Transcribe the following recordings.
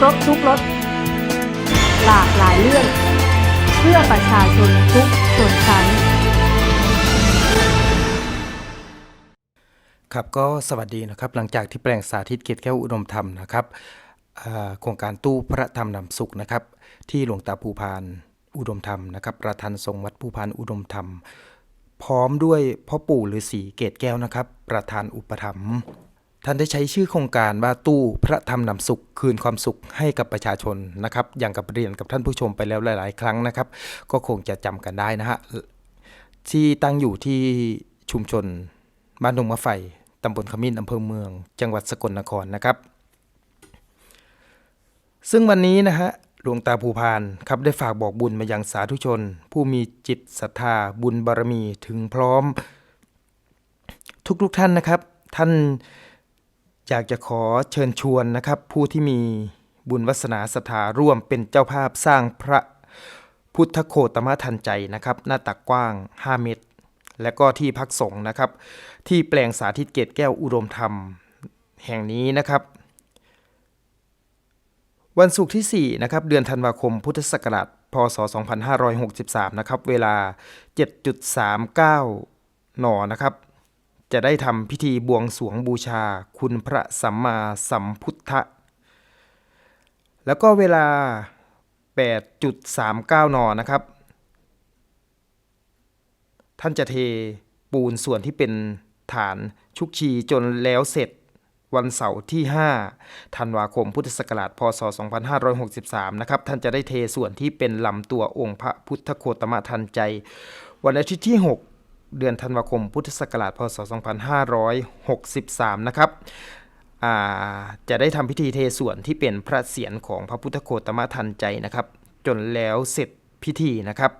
ครบทุกรสหลากหลายเรื่อง เพื่อประชาชนทุกส่วนชั้น ครับก็สวัสดีนะครับ หลังจากที่แปลงสาธิตเกียรติแก้วอุดมธรรมนะครับโครงการตู้พระธรรมนำสุขนะครับ ที่หลวงตาภูพานอุดมธรรมนะครับ ประธานทรงวัดภูพานอุดมธรรม พร้อมด้วยพ่อปู่ฤาษีเกตแก้วนะครับ ประธานอุปถัมภ์ ท่านได้ใช้ชื่อโครงการว่าตู้พระธรรมนำสุขคืนความสุขให้กับประชาชนนะครับ อย่างกับเรียนกับท่านผู้ชมไปแล้วหลาย ๆ ครั้งนะครับ ก็คงจะจำกันได้นะฮะที่ตั้งอยู่ที่ชุมชนบ้านดงมะไฟตำบลขมิ้นอำเภอเมือง จังหวัดสกลนครนะครับ ซึ่งวันนี้นะฮะหลวงตาภูพานครับได้ฝากบอกบุญมายังสาธุชน ผู้มีจิตศรัทธาบุญบารมีถึงพร้อม ทุกๆทท่านนะครับ ท่าน อยากจะขอเชิญชวนนะครับ ผู้ที่มีบุญวาสนาศรัทธาร่วมเป็นเจ้าภาพสร้างพระพุทธโคตมะทันใจนะครับ หน้าตักกว้าง 5 เมตร และก็ที่พักสงฆ์นะครับ ที่แปลงสาธิตเกตแก้วอุดมธรรมแห่งนี้นะครับ วันศุกร์ที่ 4 นะครับ เดือนธันวาคมพุทธศักราชพศ 2563 นะครับ เวลา 7.39 หนอนะครับ จะได้ทำพิธีบวงสวงบูชาคุณพระสัมมาสัมพุทธะ แล้วก็เวลา 8.39 นนะครับ ท่านจะเทปูนส่วนที่เป็นฐานชุกชีจนแล้วเสร็จวันเสาร์ที่ 5 ธันวาคมพุทธศักราช พศ 2563 นะครับ ท่านจะได้เทส่วนที่เป็นลำตัวองค์พระพุทธโคตมะทันใจ วันอาทิตย์ที่ 6 เดือนธันวาคมพุทธศักราชพศ 2563 นะครับจะได้ทำพิธีเทส่วนที่เป็นพระเศียรของพระพุทธโคตมะทันใจนะครับ จนแล้วเสร็จพิธีนะครับ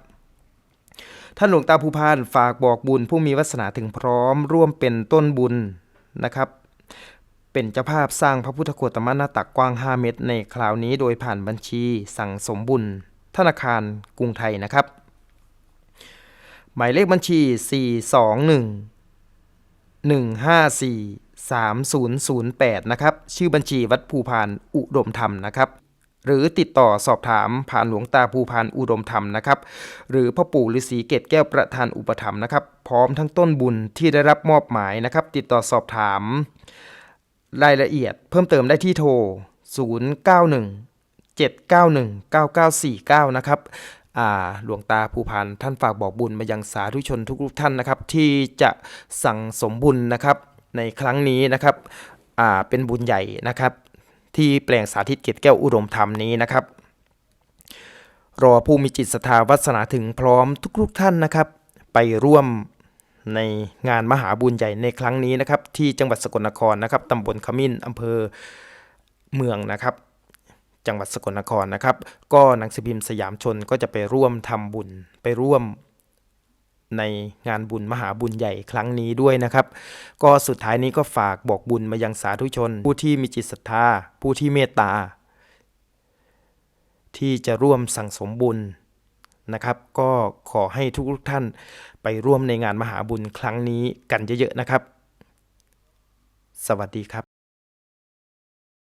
ท่านหลวงตาภูพานฝากบอกบุญผู้มีวาสนาถึงพร้อมร่วมเป็นต้นบุญนะครับ เป็นเจ้าภาพสร้างพระพุทธโคตมะหน้าตักกว้าง 5 เมตร ในคราวนี้โดยผ่านบัญชีสั่งสมบุญธนาคารกรุงไทยนะครับ หมายเลขบัญชี 421 154 3008 นะครับ ชื่อบัญชีวัดภูพานอุดมธรรมนะครับ หรือติดต่อสอบถามผ่านหลวงตาภูพานอุดมธรรมนะครับ หรือพ่อปู่ฤาษีเกตแก้วประธานอุปถัมภ์นะครับ พร้อมทั้งต้นบุญที่ได้รับมอบหมายนะครับ ติดต่อสอบถาม รายละเอียดเพิ่มเติมได้ที่โทร 091 791 9949 นะครับ หลวงตาภูพานท่านฝากบอกบุญมายังสาธุชนทุกๆท่านนะครับ ที่จะสั่งสมบุญนะครับในครั้งนี้นะครับเป็นบุญใหญ่นะครับ ที่แปลงสาธิตเกตแก้วอุดมธรรมนี้นะครับ รอผู้มีจิตศรัทธาวัสนาถึงพร้อมทุกๆท่านนะครับ ไปร่วมในงานมหาบุญใหญ่ในครั้งนี้นะครับ ที่จังหวัดสกลนครนะครับตำบลขมิ้นอำเภอเมืองนะครับ จังหวัดสกลนครนะครับ ก็หนังสือพิมพ์สยามชนก็จะไปร่วมทำบุญไปร่วมในงานบุญมหาบุญใหญ่ครั้งนี้ด้วยนะครับ ก็สุดท้ายนี้ก็ฝากบอกบุญมายังสาธุชน ผู้ที่มีจิตศรัทธา ผู้ที่เมตตา ที่จะร่วมสั่งสมบุญนะครับ ก็ขอให้ทุกท่านไปร่วมในงานมหาบุญครั้งนี้กันเยอะๆนะครับ สวัสดีครับ